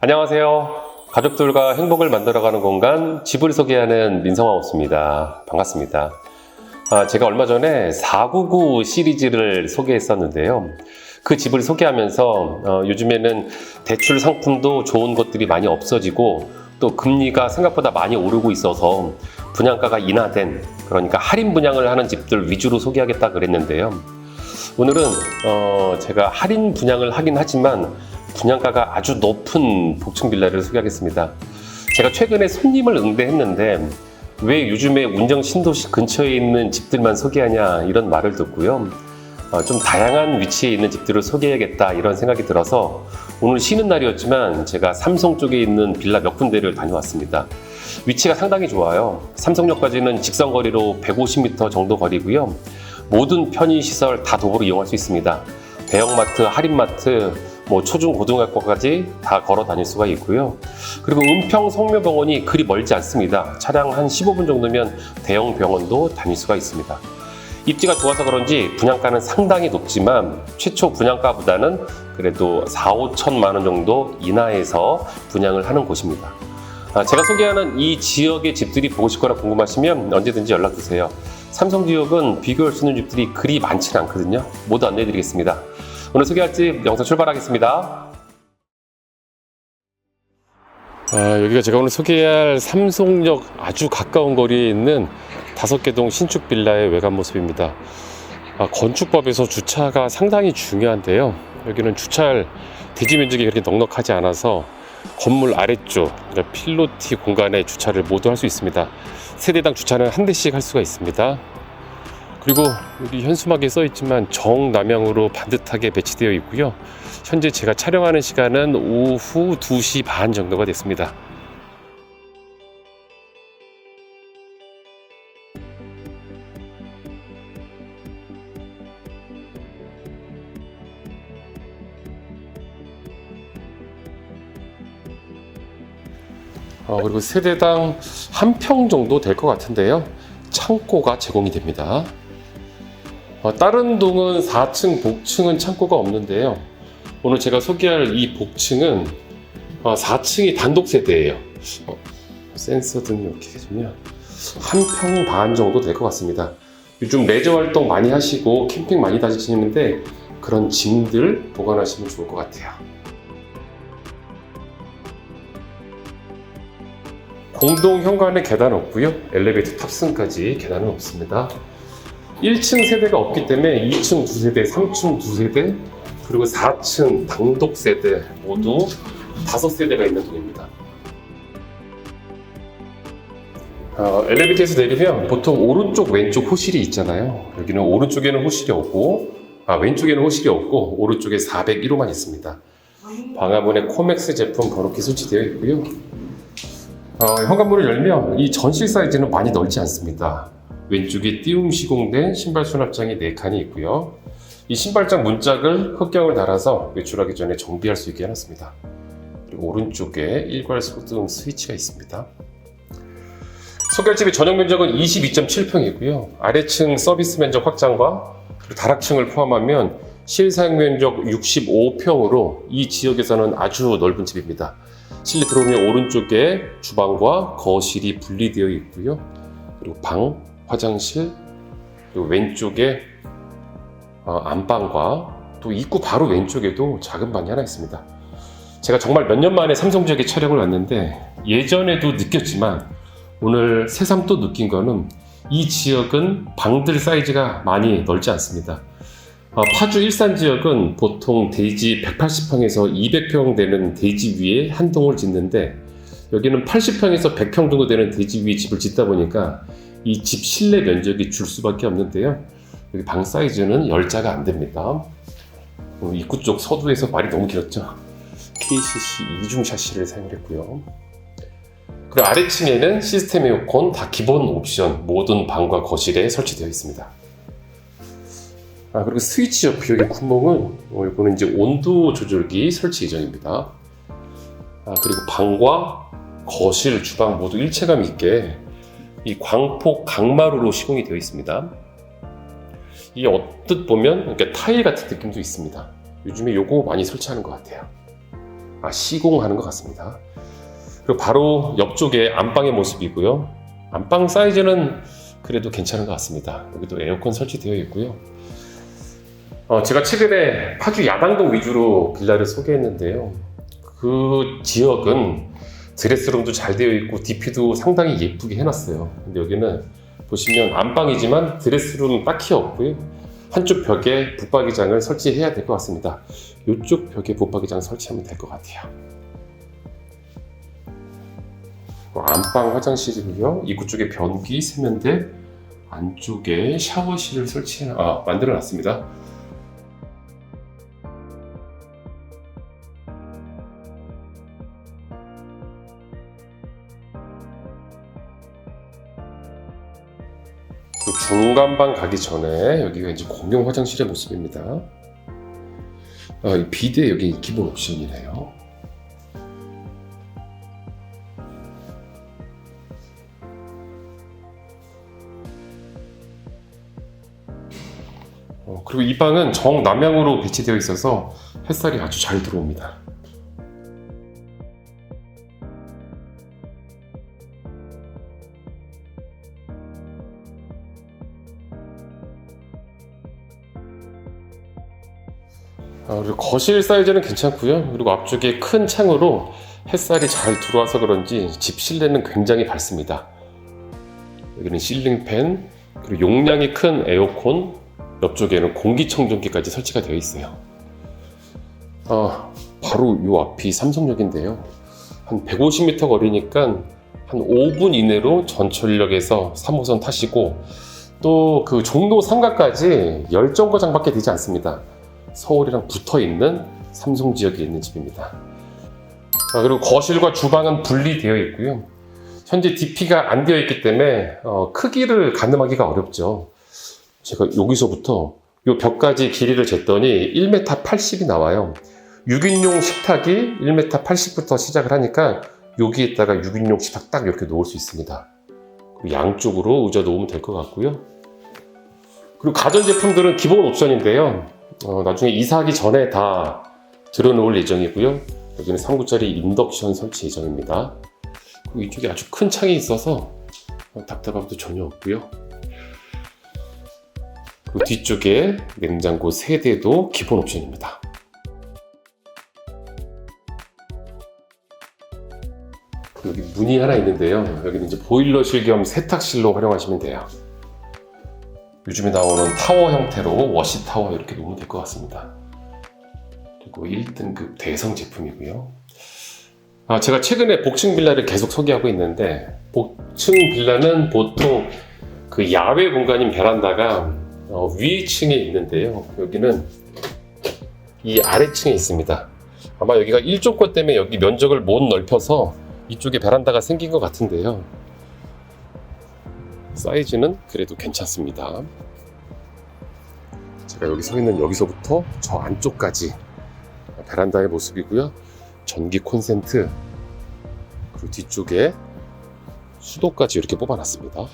안녕하세요. 가족들과 행복을 만들어가는 공간 집을 소개하는 민성하우스입니다. 반갑습니다. 아, 제가 얼마 전에 499 시리즈를 소개했었는데요. 그 집을 소개하면서 어, 요즘에는 대출 상품도 좋은 것들이 많이 없어지고 또 금리가 생각보다 많이 오르고 있어서 분양가가 인하된 그러니까 할인 분양을 하는 집들 위주로 소개하겠다 그랬는데요. 오늘은 어, 제가 할인 분양을 하긴 하지만 분양가가 아주 높은 복층 빌라를 소개하겠습니다. 제가 최근에 손님을 응대했는데 왜 요즘에 운정 신도시 근처에 있는 집들만 소개하냐 이런 말을 듣고요. 어, 좀 다양한 위치에 있는 집들을 소개해야겠다 이런 생각이 들어서 오늘 쉬는 날이었지만 제가 삼성 쪽에 있는 빌라 몇 군데를 다녀왔습니다. 위치가 상당히 좋아요. 삼성역까지는 직선 거리로 150m 정도 거리고요. 모든 편의시설 다 도보로 이용할 수 있습니다. 대형마트, 할인마트, 뭐 초중 고등학교까지 다 걸어 다닐 수가 있고요. 그리고 은평 성묘병원이 그리 멀지 않습니다. 차량 한 15분 정도면 대형 병원도 다닐 수가 있습니다. 입지가 좋아서 그런지 분양가는 상당히 높지만 최초 분양가보다는 그래도 4, 5천만 원 정도 인하해서 분양을 하는 곳입니다. 아, 제가 소개하는 이 지역의 집들이 보고 싶거나 궁금하시면 언제든지 연락 주세요. 삼성 지역은 비교할 수 있는 집들이 그리 많지는 않거든요. 모두 안내해 드리겠습니다. 오늘 소개할 집 영상 출발하겠습니다. 아, 여기가 제가 오늘 소개할 삼성역 아주 가까운 거리에 있는 다섯 개동 신축 빌라의 외관 모습입니다. 아, 건축법에서 주차가 상당히 중요한데요. 여기는 주차할 대지 면적이 그렇게 넉넉하지 않아서 건물 아래쪽 그러니까 필로티 공간에 주차를 모두 할 수 있습니다. 세대당 주차는 한 대씩 할 수가 있습니다. 그리고 여기 현수막에 써 있지만 정남향으로 반듯하게 배치되어 있고요. 현재 제가 촬영하는 시간은 오후 2시 반 정도가 됐습니다. 어, 그리고 세대당 한 평 정도 될 것 같은데요. 창고가 제공이 됩니다. 어, 다른 동은 4층, 복층은 창고가 없는데요. 오늘 제가 소개할 이 복층은 어, 4층이 단독 세대예요. 어, 센서 등이 이렇게 해주면 한 평 반 정도 될 것 같습니다. 요즘 레저 활동 많이 하시고 캠핑 많이 다니시는데 그런 짐들 보관하시면 좋을 것 같아요. 공동 현관에 계단 없고요. 엘리베이터 탑승까지 계단은 없습니다. 1층 세대가 없기 때문에 2층 두 세대, 3층 두 세대, 그리고 4층 단독 세대 모두 다섯 세대가 있는 동입니다. 어, 엘리베이터에서 내리면 보통 오른쪽 왼쪽 호실이 있잖아요. 여기는 오른쪽에는 호실이 없고 아, 왼쪽에는 호실이 없고 오른쪽에 401호만 있습니다. 방화문에 코맥스 제품 번호키 설치되어 있고요. 어, 현관문을 열면 이 전실 사이즈는 많이 넓지 않습니다. 왼쪽에 띄움 시공된 신발 수납장이 4칸이 있고요. 이 신발장 문짝을 흑경을 달아서 외출하기 전에 정비할 수 있게 해놨습니다. 그리고 오른쪽에 일괄 소등 스위치가 있습니다. 소결집의 전용 면적은 22.7평이고요. 아래층 서비스 면적 확장과 다락층을 포함하면 실사용 면적 65평으로 이 지역에서는 아주 넓은 집입니다. 실내 들어오면 오른쪽에 주방과 거실이 분리되어 있고요. 그리고 방, 화장실, 그리고 왼쪽에 어, 안방과 또 입구 바로 왼쪽에도 작은 방이 하나 있습니다. 제가 정말 몇 년 만에 삼성 지역에 촬영을 왔는데 예전에도 느꼈지만 오늘 새삼 또 느낀 거는 이 지역은 방들 사이즈가 많이 넓지 않습니다. 어, 파주 일산 지역은 보통 대지 180평에서 200평 되는 대지 위에 한 동을 짓는데 여기는 80평에서 100평 정도 되는 대지 위에 집을 짓다 보니까 이 집 실내 면적이 줄 수밖에 없는데요. 여기 방 사이즈는 10자가 안 됩니다. 어, 입구 쪽 서두에서 말이 너무 길었죠. KCC 이중 샤시를 사용했고요. 그리고 아래층에는 시스템 에어컨 다 기본 옵션 모든 방과 거실에 설치되어 있습니다. 아 그리고 스위치 옆에 여기 구멍은 어, 이거는 이제 온도 조절기 설치 예정입니다. 아 그리고 방과 거실, 주방 모두 일체감 있게 이 광폭 강마루로 시공이 되어 있습니다. 이 언뜻 보면 이렇게 타일 같은 느낌도 있습니다. 요즘에 요거 많이 설치하는 것 같아요. 아, 시공하는 것 같습니다. 그리고 바로 옆쪽에 안방의 모습이고요. 안방 사이즈는 그래도 괜찮은 것 같습니다. 여기도 에어컨 설치되어 있고요. 어, 제가 최근에 파주 야당동 위주로 빌라를 소개했는데요. 그 지역은 드레스룸도 잘 되어 있고 DP도 상당히 예쁘게 해놨어요. 근데 여기는 보시면 안방이지만 드레스룸 딱히 없고요. 한쪽 벽에 붙박이장을 설치해야 될 것 같습니다. 이쪽 벽에 붙박이장 설치하면 될 것 같아요. 어, 안방 화장실이고요. 입구 쪽에 변기, 세면대, 안쪽에 샤워실을 설치, 아, 만들어 놨습니다. 중간방 가기 전에 여기가 이제 공용 화장실의 모습입니다. 아, 이 비데 여기 기본 옵션이네요. 어, 그리고 이 방은 정남향으로 배치되어 있어서 햇살이 아주 잘 들어옵니다. 그리고 거실 사이즈는 괜찮고요. 그리고 앞쪽에 큰 창으로 햇살이 잘 들어와서 그런지 집 실내는 굉장히 밝습니다. 여기는 실링팬, 그리고 용량이 큰 에어컨, 옆쪽에는 공기청정기까지 설치가 되어 있어요. 아, 바로 이 앞이 삼성역인데요. 한 150m 거리니까 한 5분 이내로 전철역에서 3호선 타시고 또 그 종로 상가까지 10정거장밖에 되지 않습니다. 서울이랑 붙어 있는 삼성 지역에 있는 집입니다. 아, 그리고 거실과 주방은 분리되어 있고요. 현재 DP가 안 되어 있기 때문에 어, 크기를 가늠하기가 어렵죠. 제가 여기서부터 이 벽까지 길이를 쟀더니 1m 80이 나와요. 6인용 식탁이 1m 80부터 시작을 하니까 여기에다가 6인용 식탁 딱 이렇게 놓을 수 있습니다. 양쪽으로 의자 놓으면 될 것 같고요. 그리고 가전제품들은 기본 옵션인데요. 어, 나중에 이사하기 전에 다 들어놓을 예정이고요. 여기는 3구짜리 인덕션 설치 예정입니다. 이쪽에 아주 큰 창이 있어서 어, 답답함도 전혀 없고요. 그리고 뒤쪽에 냉장고 3대도 기본 옵션입니다. 여기 문이 하나 있는데요. 여기는 이제 보일러실 겸 세탁실로 활용하시면 돼요. 요즘에 나오는 타워 형태로 워시 타워 이렇게 놓으면 될 것 같습니다. 그리고 1등급 대성 제품이고요. 아, 제가 최근에 복층 빌라를 계속 소개하고 있는데 복층 빌라는 보통 그 야외 공간인 베란다가 어, 위층에 있는데요. 여기는 이 아래층에 있습니다. 아마 여기가 일조권 때문에 여기 면적을 못 넓혀서 이쪽에 베란다가 생긴 것 같은데요. 사이즈는 그래도 괜찮습니다. 제가 여기 서 있는 여기서부터 저 안쪽까지 베란다의 모습이고요. 전기 콘센트 그리고 뒤쪽에 수도까지 이렇게 뽑아놨습니다.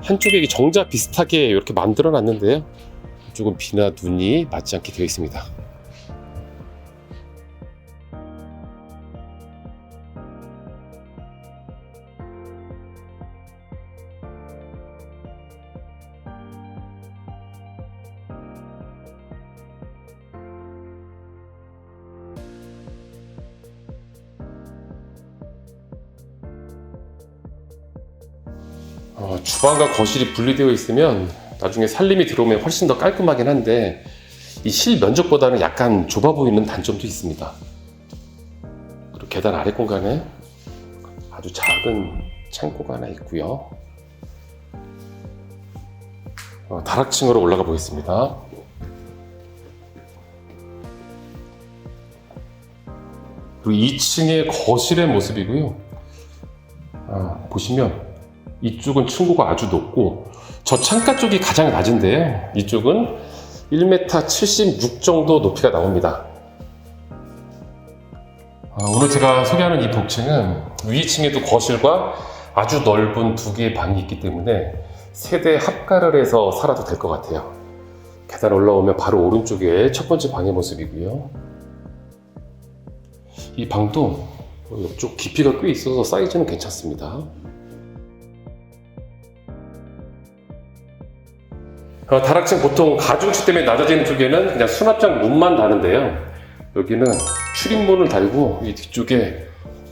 한쪽에 정자 비슷하게 이렇게 만들어 놨는데요. 이쪽은 비나 눈이 맞지 않게 되어 있습니다. 어, 주방과 거실이 분리되어 있으면 나중에 살림이 들어오면 훨씬 더 깔끔하긴 한데 이 실 면적보다는 약간 좁아 보이는 단점도 있습니다. 그리고 계단 아래 공간에 아주 작은 창고가 하나 있고요. 어, 다락층으로 올라가 보겠습니다. 그리고 2층의 거실의 모습이고요. 아, 보시면 이쪽은 층고가 아주 높고 저 창가 쪽이 가장 낮은데요. 이쪽은 1m 76 정도 높이가 나옵니다. 아, 오늘 제가 소개하는 이 복층은 위층에도 거실과 아주 넓은 두 개의 방이 있기 때문에 세대 합가를 해서 살아도 될 것 같아요. 계단 올라오면 바로 오른쪽에 첫 번째 방의 모습이고요. 이 방도 이쪽 깊이가 꽤 있어서 사이즈는 괜찮습니다. 어, 다락층 보통 가중치 때문에 낮아지는 쪽에는 그냥 수납장 문만 다는데요. 여기는 출입문을 달고 이 뒤쪽에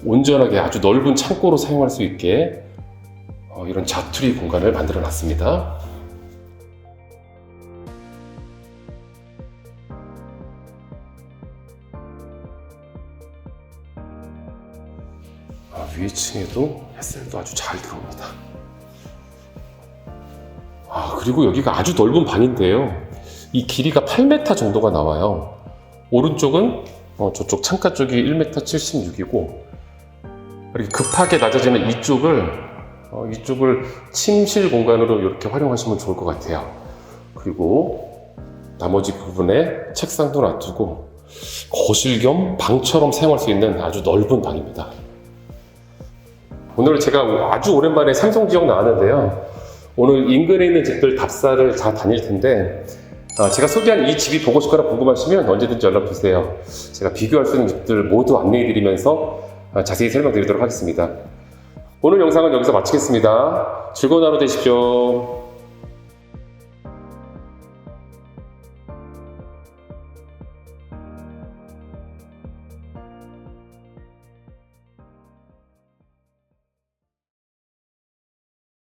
온전하게 아주 넓은 창고로 사용할 수 있게 어, 이런 자투리 공간을 만들어 놨습니다. 아, 위에 층에도 햇살도 아주 잘 들어옵니다. 아, 그리고 여기가 아주 넓은 방인데요. 이 길이가 8m 정도가 나와요. 오른쪽은 어, 저쪽 창가 쪽이 1m 76이고, 이렇게 급하게 낮아지는 이쪽을, 어, 이쪽을 침실 공간으로 이렇게 활용하시면 좋을 것 같아요. 그리고 나머지 부분에 책상도 놔두고, 거실 겸 방처럼 사용할 수 있는 아주 넓은 방입니다. 오늘 제가 아주 오랜만에 삼성 지역 나왔는데요. 오늘 인근에 있는 집들 답사를 다 다닐 텐데 아, 제가 소개한 이 집이 보고 싶거나 궁금하시면 언제든지 연락 주세요. 제가 비교할 수 있는 집들 모두 안내해 드리면서 아, 자세히 설명드리도록 하겠습니다. 오늘 영상은 여기서 마치겠습니다. 즐거운 하루 되십시오.